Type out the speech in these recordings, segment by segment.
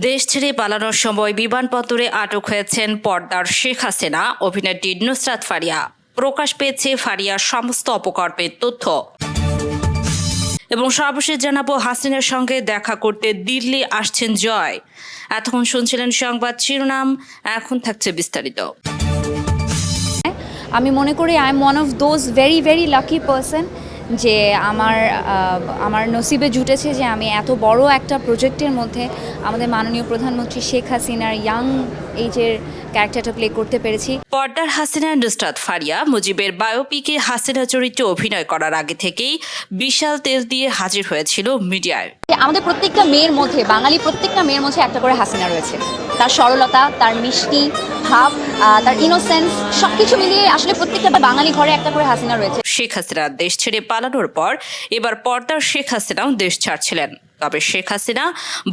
দেশ ছেড়ে পালানোর সময় বিমানবন্দরে আটক হয়েছেন পর্দার শেখ হাসিনা, অভিনেত্রী নুসরাত ফারিয়া। প্রকাশ পেয়েছে ফারিয়ার সমস্ত অপকর্মের তথ্য। এবং সর্বশেষ জানাব, হাসিনার সঙ্গে দেখা করতে দিল্লি আসছেন জয়। এতক্ষণ শুনছিলেন সংবাদ শিরোনাম, এখন থাকছে বিস্তারিত। আমি মনে করি I am one of those very very lucky person যে আমার আমার নসিবে জুটেছে যে আমি এত বড় একটা প্রজেক্টের মধ্যে আমাদের মাননীয় প্রধানমন্ত্রী শেখ হাসিনার ইয়াং এইজের ক্যারেক্টারটা প্লে করতে পেরেছি। পর্দার হাসিনা নুসরাত ফারিয়া মুজিবের বায়োপিকে হাসিনা চরিত্রে অভিনয় করার আগে থেকেই বিশাল তেল দিয়ে হাজির হয়েছিল মিডিয়ায়। আমাদের প্রত্যেকটা মেয়ের মধ্যে বাঙালি প্রত্যেকটা মেয়ের মধ্যে একটা করে হাসিনা রয়েছে। তার সরলতা তার মিষ্টি ভাব তার ইনোসেন্স সব কিছু মিলিয়ে আসলে প্রত্যেকটা বাঙালি ঘরে একটা করে হাসিনা রয়েছে। শেখ হাসিনা দেশ ছেড়ে পালানোর পর এবার পর্দার শেখ হাসিনাও দেশ ছাড়ছিলেন। তবে শেখ হাসিনা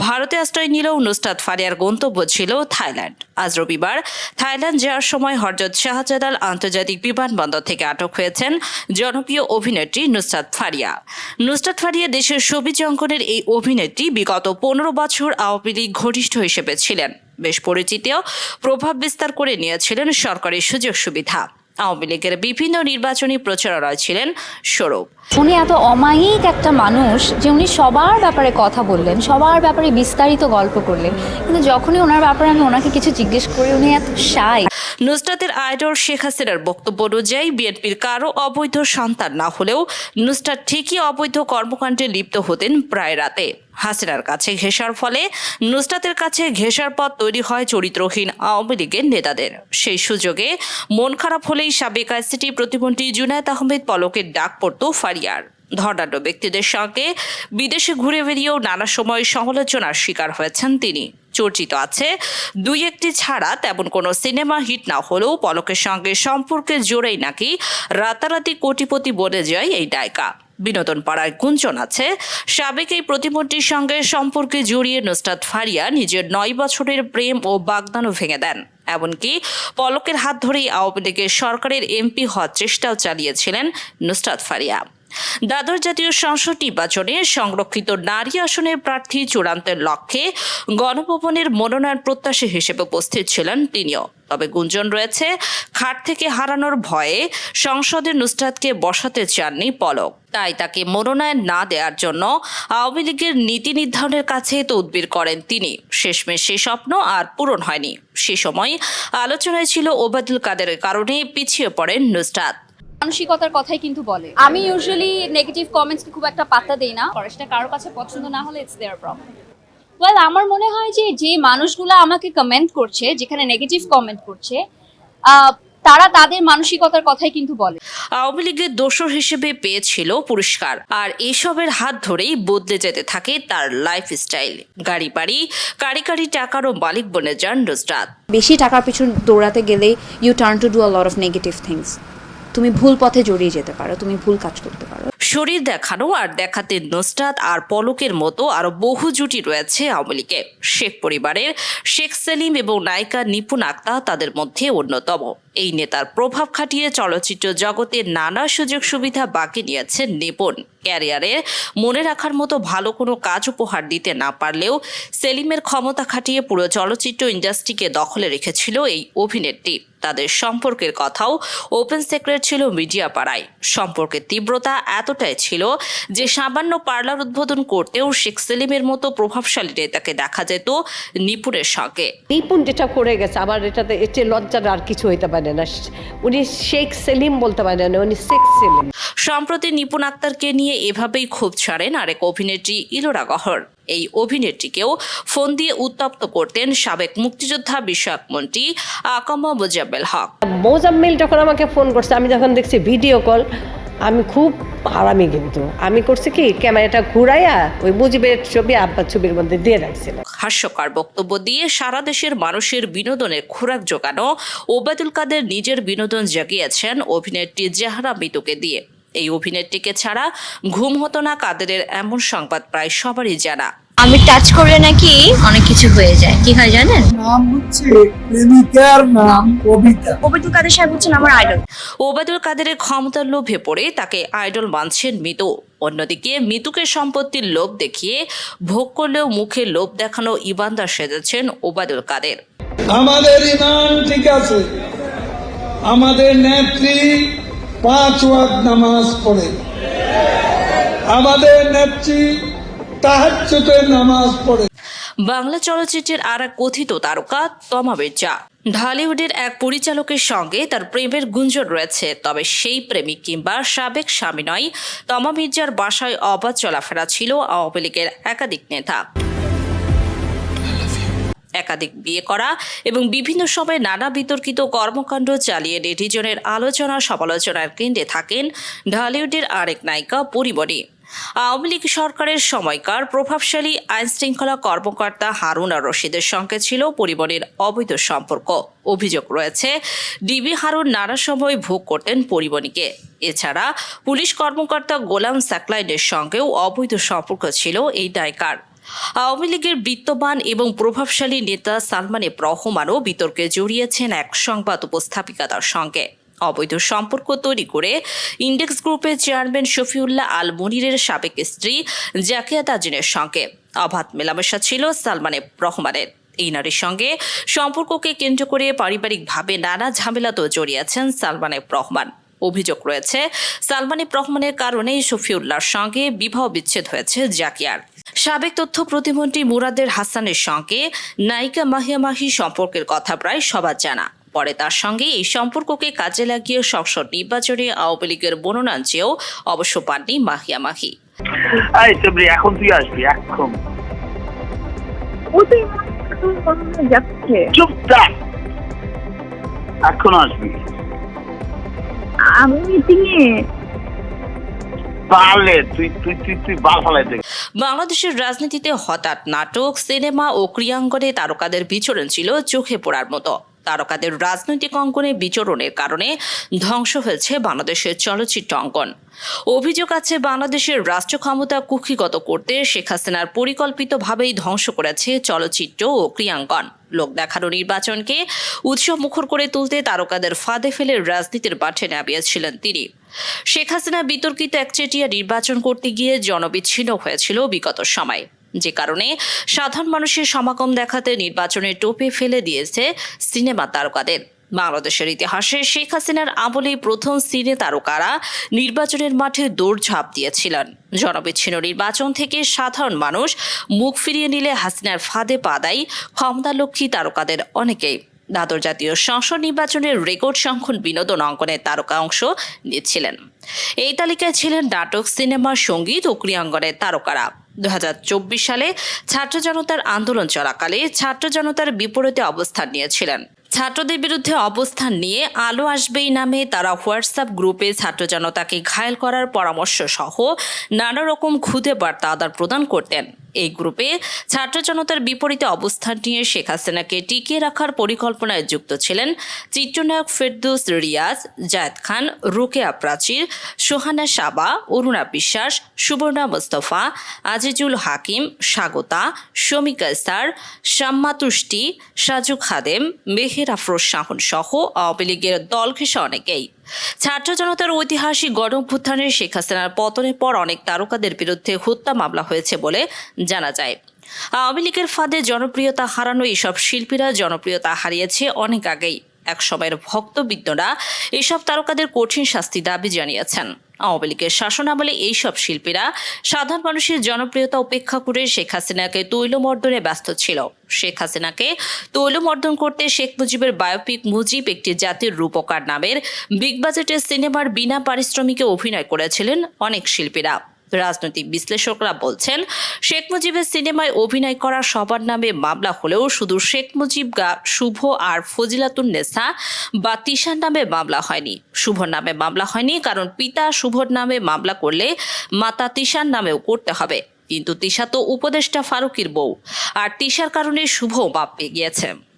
ভারতে আশ্রয় নিলেও নুসরাত ফারিয়ার গন্তব্য ছিল থাইল্যান্ড। আজ রবিবার থাইল্যান্ড যাওয়ার সময় হরজত শাহজালাল আন্তর্জাতিক বিমানবন্দর থেকে আটক হয়েছেন জনপ্রিয় অভিনেত্রী নুসরাত ফারিয়া। নুসরাত ফারিয়া দেশের ছবি অঙ্কনের এই অভিনেত্রী বিগত পনেরো বছর আওয়ামী লীগ ঘনিষ্ঠ হিসেবে ছিলেন। বেশ পরিচিতিও প্রভাব বিস্তার করে নিয়েছিলেন সরকারি সুযোগ সুবিধা। আওয়ামী লীগের বিভিন্ন নির্বাচনী প্রচারণায় ছিলেন স্বরূপ উনি এত অমায়িক একটা মানুষ যে উনি সবার ব্যাপারে কথা বললেন সবার ব্যাপারে বিস্তারিত গল্প করলেন। কিন্তু যখনই ওনার ব্যাপারে আমি ওনাকে কিছু জিজ্ঞেস করি উনি এত সাই নুসরাতের আইডল শেখ হাসিনার বক্তব্য অনুযায়ী বিএনপির কারও অবৈধ সন্তান না হলেও নুসরাত ঠিকই অবৈধ কর্মকাণ্ডে লিপ্ত হতেন প্রায় রাতে। হাসিনার কাছে ঘেঁষার ফলে নুসরাতের কাছে ঘেঁষার পথ তৈরি হয় চরিত্রহীন আওয়ামী লীগের নেতাদের। সেই সুযোগে মন খারাপ হলেই সাবেক আইসিটি প্রতিমন্ত্রী জুনায়দ আহমেদ পলকের ডাক পড়ত ফারিয়ার। ধর্নাঢ্য ব্যক্তিদের সঙ্গে বিদেশে ঘুরে বেরিয়েও নানা সময় সমালোচনার শিকার হয়েছেন তিনি। চর্চিত আছে, দুই একটি ছাড়া তেমন কোনো সিনেমা হিট না হলেও পলকের সঙ্গে সম্পর্কের জোরেই নাকি রাতারাতি কোটিপতি বনে যায় এই নায়িকা। বিনোদন পাড়ায় গুঞ্জন আছে। সাবেক এই প্রতিমন্ত্রীর সঙ্গে সম্পর্কে জড়িয়ে নুসরাত ফারিয়া নিজের নয় বছরের প্রেম ও বাগদানও ভেঙে দেন। এমনকি পলকের হাত ধরেই আওয়ামী লীগের সরকারের এমপি হওয়ার চেষ্টাও চালিয়েছিলেন নুসরাত ফারিয়া। দ্বাদশ জাতীয় সংসদ নির্বাচনে সংরক্ষিত নারী আসনের প্রার্থী চূড়ান্তের লক্ষ্যে গণভবনের মনোনয়ন প্রত্যাশী হিসেবে উপস্থিত ছিলেন তিনিও। তবে গুঞ্জন রয়েছে, খাট থেকে হারানোর ভয়ে সংসদে নুসরাতকে বসাতে চাননি পলক। তাই তাকে মনোনয়ন না দেওয়ার জন্য আওয়ামী লীগের নীতি নির্ধারণের কাছে তদবির করেন তিনি। শেষমেশ সে স্বপ্ন আর পূরণ হয়নি। সে সময় আলোচনায় ছিল ওবায়দুল কাদেরের কারণে পিছিয়ে পড়েন নুসরাত। মানসিকতার কথাই কিন্তু বলে। আমি ইউজুয়ালি নেগেটিভ কমেন্টসকে খুব একটা পাত্তা দেই না। আর সেটা কারোর কাছে পছন্দ না হলে ইটস দেয়ার প্রবলেম ওয়েল আমার মনে হয় যে যে মানুষগুলো আমাকে কমেন্ট করছে যেখানে নেগেটিভ কমেন্ট করছে আহ, তারা তাদের মানসিকতার কথাই কিন্তু বলে। আওয়ামী লীগের দোসর হিসেবে পেয়েছিল পুরস্কার। আর এসবের হাত ধরেই বদলে যেতে থাকে তার লাইফ স্টাইল গাড়ি বাড়ি কারি কারি টাকারও মালিক বনে যান নুসরাত। বেশি টাকার পিছন দৌড়াতে গেলে you turn to do a lot of negative things তুমি ভুল পথে জড়িয়ে যেতে পারো, তুমি ভুল কাজ করতে পারো। শরীর দেখানো আর দেখাতে নুসরাত আর পলকের মতো আরও বহু জুটি রয়েছে আওয়ামী লীগে শেখ পরিবারের শেখ সেলিম এবং নায়িকা নিপুণ আক্তা তাদের মধ্যে অন্যতম। এই নেতার প্রভাব খাটিয়ে চলচ্চিত্র জগতে নানা সুযোগ সুবিধা বাকি নিয়েছেন নিপুণ। ক্যারিয়ারে মনে রাখার মতো ভালো কোনো কাজ উপহার দিতে না পারলেও সেলিমের ক্ষমতা খাটিয়ে পুরো চলচ্চিত্র ইন্ডাস্ট্রিকে দখলে রেখেছিল এই অভিনেত্রী। তাদের সম্পর্কের কথাও ওপেন সেক্রেট ছিল মিডিয়া পাড়ায় সম্পর্কের তীব্রতা এতটাই ছিল যে সামান্য পার্লার উদ্বোধন করতেও শেখ সেলিমের মতো প্রভাবশালী নেতাকে দেখা যেত নিপুণের সঙ্গে। নিপুণ যেটা করে গেছে আবার এটাতে চেয়ে লজ্জার আর কিছু হইতে পারে না। উনি শেখ সেলিম বলতে পারেন না উনি শেখ সেলিম। সম্প্রতি নিপুণ আক্তারকে নিয়ে এভাবেই ক্ষোভ ছাড়েন আরেক অভিনেত্রী ইলোরা গহর। এই অভিনেত্রীকেও ফোন দিয়ে উত্তপ্ত করতেন সাবেক মুক্তিযোদ্ধা বিষয়ক মন্ত্রী আকামা মোজাম্মেল হক। মোজাম্মিল যখন আমাকে ফোন করছে আমি যখন দেখছি ভিডিও কল আমি খুব আরামি কিন্তু। আমি করছি কি ক্যামেরাটা ঘুরাইয়া ওই মুজিবের ছবি আব্বার ছবির মধ্যে দিয়ে রাখছিলাম। হাস্যকর বক্তব্য দিয়ে সারা দেশের মানুষের বিনোদনের খোরাক জোগানো ওবায়দুল কাদের নিজের বিনোদন জাগিয়েছেন অভিনেত্রী জাহরা মিতুকে দিয়ে। এই অভিনেত্রীকে ছাড়া ঘুম হতো না কাদেরের এমন সংবাদ প্রায় সবারই জানা। আমি টাচ করলে নাকি অনেক কিছু হয়ে যায়। কি হয় জানেন? নাম হচ্ছে প্রেমিকার নাম কবিতা। ওবায়দুল কাদের সাহেব হচ্ছেন আমার আইডল ওবায়দুল কাদেরের ক্ষমতার লোভে পড়ে তাকে আইডল মানছেন মিতু। অন্যদিকে মৃতুকের সম্পত্তির লোভ দেখিয়ে ভোগ করলেও মুখে লোভ দেখানো ইবানদার সেজেছেন ওবায়দুল কাদের। আমাদের ইমান ঠিক আছে। আমাদের নেত্রী পাঁচ ওয়াক্ত নামাজ পড়ে। আমাদের নেত্রী তাহাজ্জুদের নামাজ পড়ে। বাংলা চলচ্চিত্রের আর এক কথিত তারকা তমা মির্জা ঢালিউডের এক পরিচালকের সঙ্গে তার প্রেমের গুঞ্জন রয়েছে, তবে সেই প্রেমিক কিংবা সাবেক স্বামী নয়, তমা মির্জার বাসায় অবাধ চলাফেরা ছিল আওয়ামী লীগের একাধিক নেতা। একাধিক বিয়ে করা এবং বিভিন্ন সময়ে নানা বিতর্কিত কর্মকাণ্ড চালিয়ে নেটিজনের আলোচনা সমালোচনার কেন্দ্রে থাকেন ঢালিউডের আরেক নায়িকা পরিমণি। আওয়ামী লীগ সরকারের সময়কার প্রভাবশালী, আইনশৃঙ্খলা কর্মকর্তা হারুন আর রশিদের সঙ্গে ছিল পরিমণির অবৈধ সম্পর্ক। অভিযোগ রয়েছে, ডিবি হারুন নানা সময় ভোগ করতেন পরিমণিকে। এছাড়া পুলিশ কর্মকর্তা গোলাম সাকলাইনের সঙ্গেও অবৈধ সম্পর্ক ছিল এই নায়িকার। আওয়ামী লীগের বিত্তবান এবং প্রভাবশালী নেতা সালমান রহমানও বিতর্কে জড়িয়েছেন এক সংবাদ উপস্থাপিকাতার সঙ্গে। অবৈধ সম্পর্ক তৈরি করে ইন্ডেক্স গ্রুপের চেয়ারম্যান শফিউল্লাহ আল মনিরের সাবেক স্ত্রী জাকিয়া তাজিনের সঙ্গে। অবাধ মেলামেশা ছিল সালমান রহমানের। এই নারীর সঙ্গে সম্পর্ককে কেন্দ্র করে পারিবারিকভাবে নানা ঝামেলাতেও জড়িয়েছেন সালমান রহমান। অভিযোগ রয়েছে। সালমান রহমানের কারণেই শফিউল্লাহর সঙ্গে বিবাহ বিচ্ছেদ হয়েছে জাকিয়ার। সাবেক তথ্য প্রতিমন্ত্রী মুরাদের হাসানের সঙ্গে নায়িকা মাহিয়া মাহি সম্পর্কের কথা প্রায় সবার জানা। পরে তার সঙ্গে এই সম্পর্ককে কাজে লাগিয়ে সংসদ নির্বাচনে আওয়ামী লীগের মনোনয়ন চেয়েও অবশ্য পাননি মাহিয়া মাহি। এখন তুই আসবি এখন। চুপ থাক। এখন আসবি। আমি বাংলাদেশের রাজনীতিতে হঠাৎ নাটক সিনেমা ও ক্রিয়াঙ্গনে তারকাদের বিচরণ ছিল চোখে পড়ার মতো। তারকাদের রাজনৈতিক অঙ্গনে বিচরণের কারণে ধ্বংস হয়েছে বাংলাদেশের চলচ্চিত্র অঙ্গন। অভিযোগ আছে, বাংলাদেশের রাষ্ট্র ক্ষমতা কুক্ষিগত করতে শেখ হাসিনার পরিকল্পিতভাবেই ধ্বংস করেছে চলচ্চিত্র ও ক্রিয়াঙ্গন। লোক দেখানো নির্বাচনকে উৎসব মুখর করে তুলতে তারকাদের ফাঁদে ফেলে রাজনীতির মাঠে নামিয়েছিলেন তিনি। শেখ হাসিনা বিতর্কিত একচেটিয়া নির্বাচন করতে গিয়ে জনবিচ্ছিন্ন হয়েছিল বিগত সময়। যে কারণে সাধারণ মানুষের সমাগম দেখাতে নির্বাচনের টোপে ফেলে দিয়েছে সিনেমা তারকাদের। বাংলাদেশের ইতিহাসে শেখ হাসিনার আমলে প্রথম সিনে তারকারা নির্বাচনের মাঠে দৌড়ঝাঁপ দিয়েছিলেন। জনবিচ্ছিন্ন নির্বাচন থেকে সাধারণ মানুষ মুখ ফিরিয়ে নিলে হাসিনার ফাঁদে পা দেয় ক্ষমতালক্ষী তারকাদের অনেকেই। দ্বাদশ জাতীয় সংসদ নির্বাচনের রেকর্ড সংখ্যক বিনোদন অঙ্কনের তারকা অংশ নিচ্ছিলেন এই তালিকায় ছিলেন নাটক, সিনেমা, সংগীত ও ক্রিয়াঙ্গনের তারকারা। দু হাজার চব্বিশ সালে ছাত্র জনতার আন্দোলন চলাকালে ছাত্র জনতার বিপরীতে অবস্থান নিয়েছিলেন। ছাত্রদের বিরুদ্ধে অবস্থান নিয়ে আলো আসবেই নামে তারা হোয়াটসঅ্যাপ গ্রুপে ছাত্র জনতাকে ঘায়েল করার পরামর্শ সহ নানা রকম খুদে বার্তা আদান প্রদান করতেন। এই গ্রুপে ছাত্র জনতার বিপরীতে অবস্থান নিয়ে শেখ হাসিনাকে টিকিয়ে রাখার পরিকল্পনায় যুক্ত ছিলেন চিত্রনায়ক ফেরদৌস রিয়াজ, জায়দ খান, রোকেয়া প্রাচীর, সোহানা সাবা, অরুণা বিশ্বাস, সুবর্ণা মোস্তফা, আজিজুল হাকিম, স্বাগতা শমিকা স্যার শাম্মা তুষ্টি, সাজু খাদেম, মেহের আফরোজ শাহন সহ আওয়ামী লীগের দল ঘেঁষে অনেকেই ছাত্র জনতার ঐতিহাসিক গণভ্যুত্থানে শেখ হাসিনার পতনের পর অনেক তারকাদের বিরুদ্ধে হত্যা মামলা হয়েছে বলে জানা যায়। আওয়ামী লীগের ফাঁদে জনপ্রিয়তা হারানো এইসব শিল্পীরা জনপ্রিয়তা হারিয়েছে অনেক আগেই। এক সময়ের ভক্তবিদ্যরা এসব তারকাদের কঠিন শাস্তি দাবি জানিয়েছেন। আওয়ামী লীগের শাসনামলে এইসব শিল্পীরা সাধারণ মানুষের জনপ্রিয়তা উপেক্ষা করে শেখ হাসিনাকে তৈলমর্দনে ব্যস্ত ছিল। শেখ হাসিনাকে তৈলমর্দন করতে শেখ মুজিবের বায়োপিক মুজিব একটি জাতির রূপকার নামের বিগ বাজেটের সিনেমার বিনা পারিশ্রমিকে অভিনয় করেছিলেন অনেক শিল্পীরা। রাজনৈতিক বিশ্লেষকরা বলছেন, শেখ মুজিবের সিনেমায় অভিনয় করা সবার নামে মামলা হলেও শুধু শেখ মুজিব গা, শুভ আর ফজিলাতুন নেসা বা তিশার নামে মামলা হয়নি। শুভর নামে মামলা হয়নি, কারণ পিতা শুভর নামে মামলা করলে মাতা তিশার নামেও করতে হবে। কিন্তু তিশা তো উপদেষ্টা ফারুকির বউ, আর তিশার কারণে শুভ বাপ পেয়ে গিয়েছে।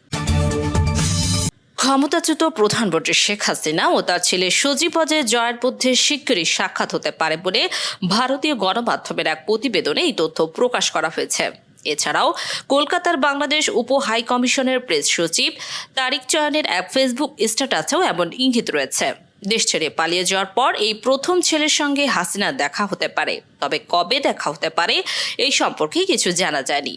ক্ষমতাচ্যুত প্রধানমন্ত্রী শেখ হাসিনা ও তার ছেলে সজীব অজয় জয়ের মধ্যে শিগগিরই সাক্ষাৎ হতে পারে বলে ভারতীয় গণমাধ্যমের এক প্রতিবেদনে এই তথ্য প্রকাশ করা হয়েছে। এছাড়াও কলকাতার বাংলাদেশ উপ হাই কমিশনের প্রেস সচিব তারিক চয়নের এক ফেসবুক স্ট্যাটাসেও এমন ইঙ্গিত রয়েছে। দেশ ছেড়ে পালিয়ে যাওয়ার পর এই প্রথম ছেলের সঙ্গে হাসিনার দেখা হতে পারে। তবে কবে দেখা হতে পারে এই সম্পর্কে কিছু জানা যায়নি।